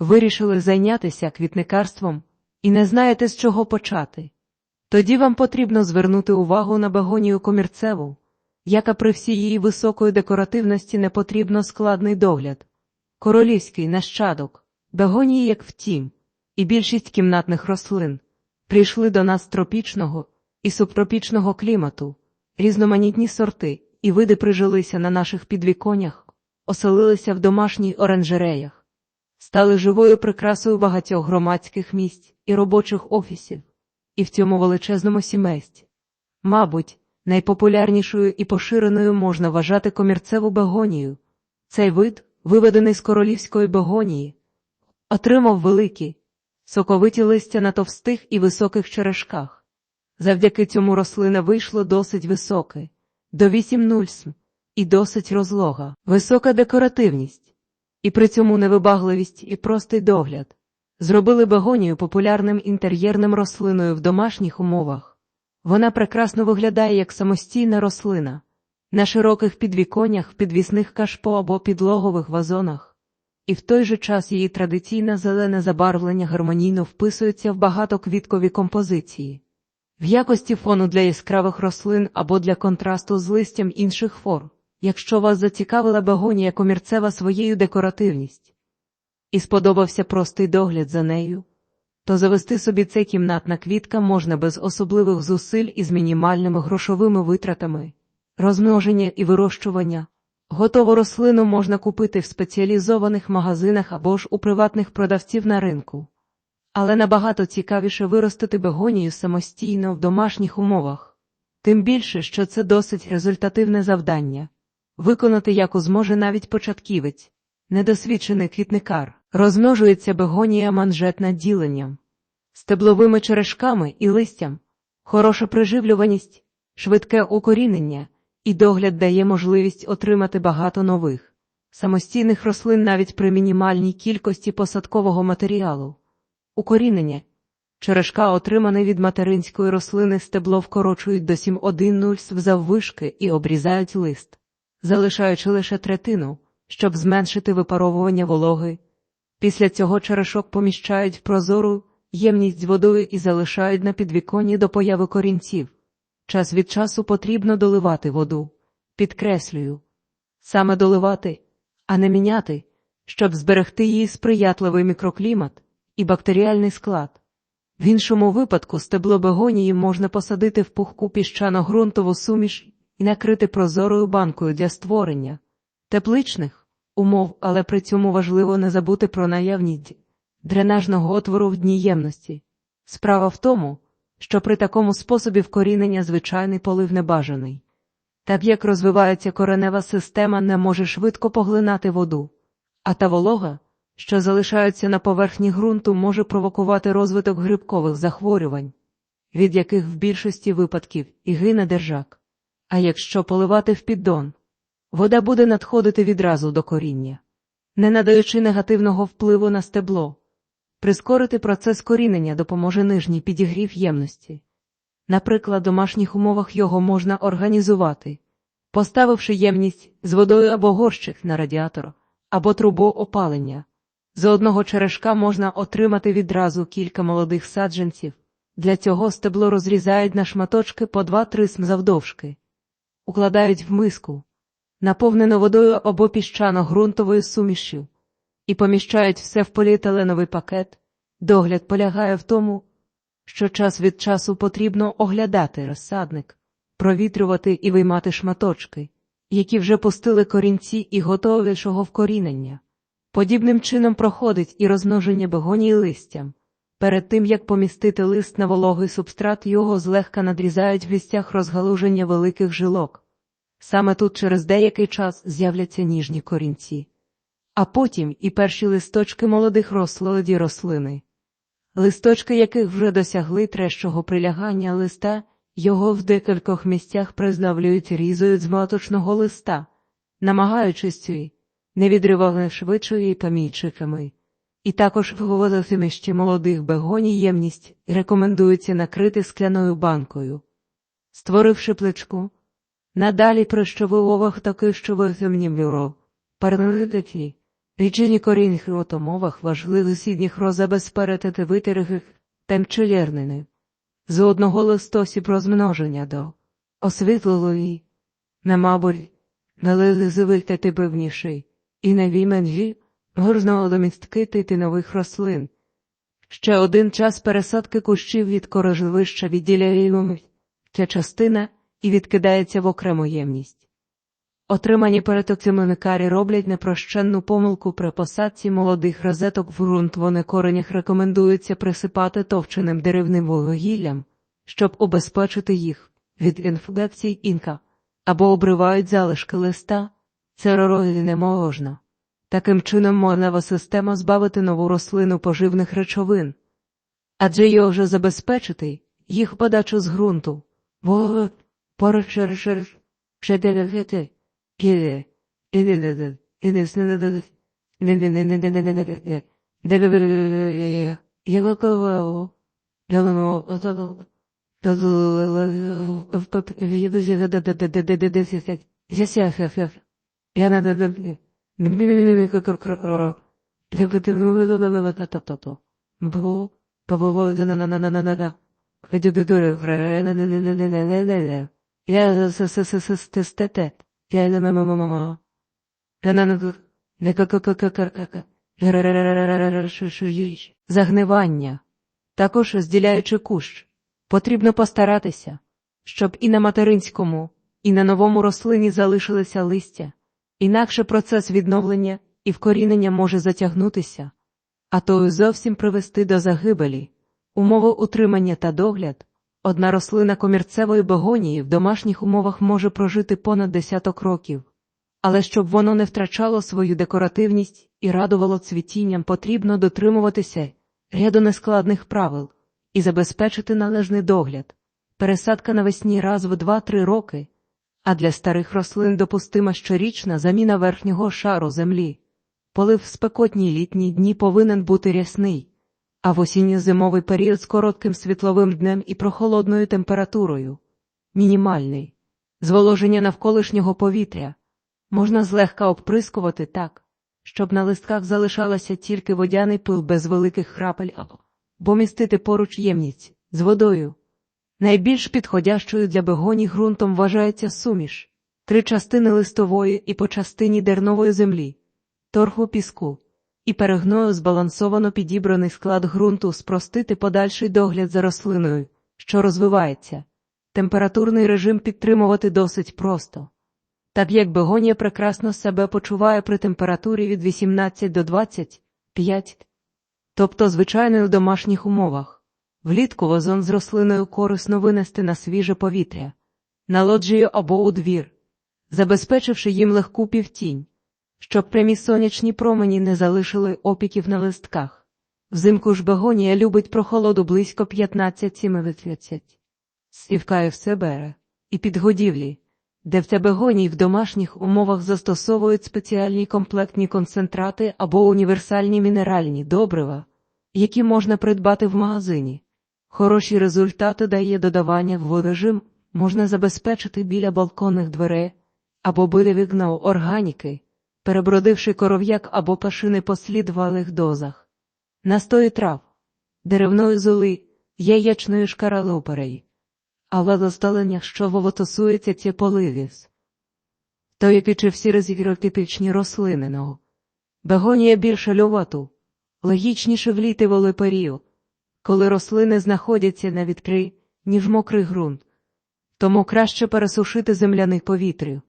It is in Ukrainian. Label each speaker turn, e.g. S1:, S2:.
S1: Вирішили зайнятися квітникарством і не знаєте, з чого почати. Тоді вам потрібно звернути увагу на бегонію комірцеву, яка при всій її високої декоративності не потрібно складний догляд. Королівський нащадок, бегонії, як втім, і більшість кімнатних рослин прийшли до нас тропічного і субтропічного клімату, різноманітні сорти і види прижилися на наших підвіконнях, оселилися в домашніх оранжереях, стали живою прикрасою багатьох громадських місць і робочих офісів, і в цьому величезному сімействі. Мабуть, найпопулярнішою і поширеною можна вважати комірцеву бегонію. Цей вид, виведений з королівської бегонії, отримав великі, соковиті листя на товстих і високих черешках. Завдяки цьому рослина вийшла досить високе, до 8 нульсм, і досить розлога, висока декоративність, і при цьому невибагливість і простий догляд. Зробили бегонію популярним інтер'єрним рослиною в домашніх умовах. Вона прекрасно виглядає як самостійна рослина на широких підвіконнях, підвісних кашпо або підлогових вазонах, і в той же час її традиційне зелене забарвлення гармонійно вписується в багатоквіткові композиції. В якості фону для яскравих рослин або для контрасту з листям інших форм, якщо вас зацікавила бегонія комірцева своєю декоративність і сподобався простий догляд за нею, то завести собі це кімнатна квітка можна без особливих зусиль і з мінімальними грошовими витратами, розмноження і вирощування. Готову рослину можна купити в спеціалізованих магазинах або ж у приватних продавців на ринку. Але набагато цікавіше виростити бегонію самостійно в домашніх умовах, тим більше, що це досить результативне завдання виконати яку зможе навіть початківець, недосвідчений квітникар, розмножується бегонія манжетна діленням, стебловими черешками і листям, хороша приживлюваність, швидке укорінення і догляд дає можливість отримати багато нових, самостійних рослин навіть при мінімальній кількості посадкового матеріалу. Укорінення. Черешка, отриманий від материнської рослини, стебло вкорочують до 7,1 заввишки і обрізають лист, залишаючи лише третину, щоб зменшити випаровування вологи. Після цього черешок поміщають в прозору ємність водою і залишають на підвіконні до появи корінців. Час від часу потрібно доливати воду. Підкреслюю, саме доливати, а не міняти, щоб зберегти її сприятливий мікроклімат і бактеріальний склад. В іншому випадку стебло бегонії можна посадити в пухку піщано-ґрунтову суміш і накрити прозорою банкою для створення тепличних умов, але при цьому важливо не забути про наявність дренажного отвору в дні ємності. Справа в тому, що при такому способі вкорінення звичайний полив небажаний. Так як розвивається коренева система, не може швидко поглинати воду, а та волога що залишаються на поверхні ґрунту, може провокувати розвиток грибкових захворювань, від яких в більшості випадків і гине держак. А якщо поливати в піддон, вода буде надходити відразу до коріння, не надаючи негативного впливу на стебло. Прискорити процес корінення допоможе нижній підігрів ємності. Наприклад, в домашніх умовах його можна організувати, поставивши ємність з водою або горщик на радіатор, або трубу опалення. З одного черешка можна отримати відразу кілька молодих саджанців. Для цього стебло розрізають на шматочки по 2-3 см завдовжки, укладають в миску, наповнену водою або піщано-ґрунтовою сумішю, і поміщають все в поліетиленовий пакет. Догляд полягає в тому, що час від часу потрібно оглядати розсадник, провітрювати і виймати шматочки, які вже пустили корінці і готовішого вкорінення. Подібним чином проходить і розмноження бегонії листям. Перед тим як помістити лист на вологий субстрат, його злегка надрізають в місцях розгалуження великих жилок. Саме тут через деякий час з'являться ніжні корінці, а потім і перші листочки молодих розсолоді рослини, листочки яких вже досягли трещого прилягання листа, його в декількох місцях признавлюють різою з маточного листа, намагаючись цієї не відривали швидшою і помійчиками. І також виводити ще молодих бегоній ємність рекомендується накрити скляною банкою. Створивши плечку, надалі прищовий овах такий, що витемнів бюро, парнолитаті, Річені корінних ротомовах важливих сідніх розабезперетити витирги темчелєрнини. З одного листосіб розмноження до освітлилої, не мабуть, налили звильтати певніший, і не до містки ти нових рослин. Ще один час пересадки кущів від корожливища відділяє ця частина і відкидається в окрему ємність. Отримані перетоксимоникарі роблять непрощенну помилку при посадці молодих розеток в ґрунт. Вони коренях рекомендується присипати товченим деревним вугіллям, щоб убезпечити їх від інфекцій інка, або обривають залишки листа. Це робити не можна. Таким чином морнева система збавити нову рослину поживних речовин, адже його вже забезпечити їх подачу з ґрунту. Я Загнивання. Також розділяючи кущ, потрібно постаратися, щоб і на материнському, і на новому рослині залишилися листя, інакше процес відновлення і вкорінення може затягнутися, а то й зовсім привести до загибелі, умови утримання та догляд. Одна рослина комірцевої бегонії в домашніх умовах може прожити понад десяток років, але щоб воно не втрачало свою декоративність і радувало цвітінням, потрібно дотримуватися ряду нескладних правил і забезпечити належний догляд, пересадка навесні раз в 2-3 роки, а для старих рослин допустима щорічна заміна верхнього шару землі. Полив в спекотні літні дні повинен бути рясний а в осінньо-зимовий період з коротким світловим днем і прохолодною температурою. Мінімальний. Зволоження навколишнього повітря можна злегка обприскувати так, щоб на листках залишалася тільки водяний пил без великих храпель або містити поруч ємність з водою. Найбільш підходящою для бегоні ґрунтом вважається суміш, три частини листової і по частині дернової землі, торфу піску і перегною збалансовано підібраний склад ґрунту спростити подальший догляд за рослиною, що розвивається. Температурний режим підтримувати досить просто. Так як бегонія прекрасно себе почуває при температурі від 18 до 25, тобто звичайно у домашніх умовах, влітку вазон з рослиною корисно винести на свіже повітря, на лоджію або у двір, забезпечивши їм легку півтінь щоб прямі сонячні промені не залишили опіків на листках. Взимку ж бегонія любить прохолоду близько 15-30. Сівкає все бере, і під годівлі, де в те бегоній в домашніх умовах застосовують спеціальні комплектні концентрати або універсальні мінеральні добрива, які можна придбати в магазині. Хороші результати дає додавання в режим, можна забезпечити біля балконних дверей або біля вікна органіки перебродивши коров'як або пашини по слідвалих дозах, настої трав, деревної золи, яєчної шкаралоперей, але доставлення, що волотосується ці поливіс. То які чи всі розігрокітичні рослини. Бегонія більше льовату, логічніше вліти волиперію, коли рослини знаходяться на відкрий, ніж мокрий ґрунт, тому краще пересушити земляний повітрю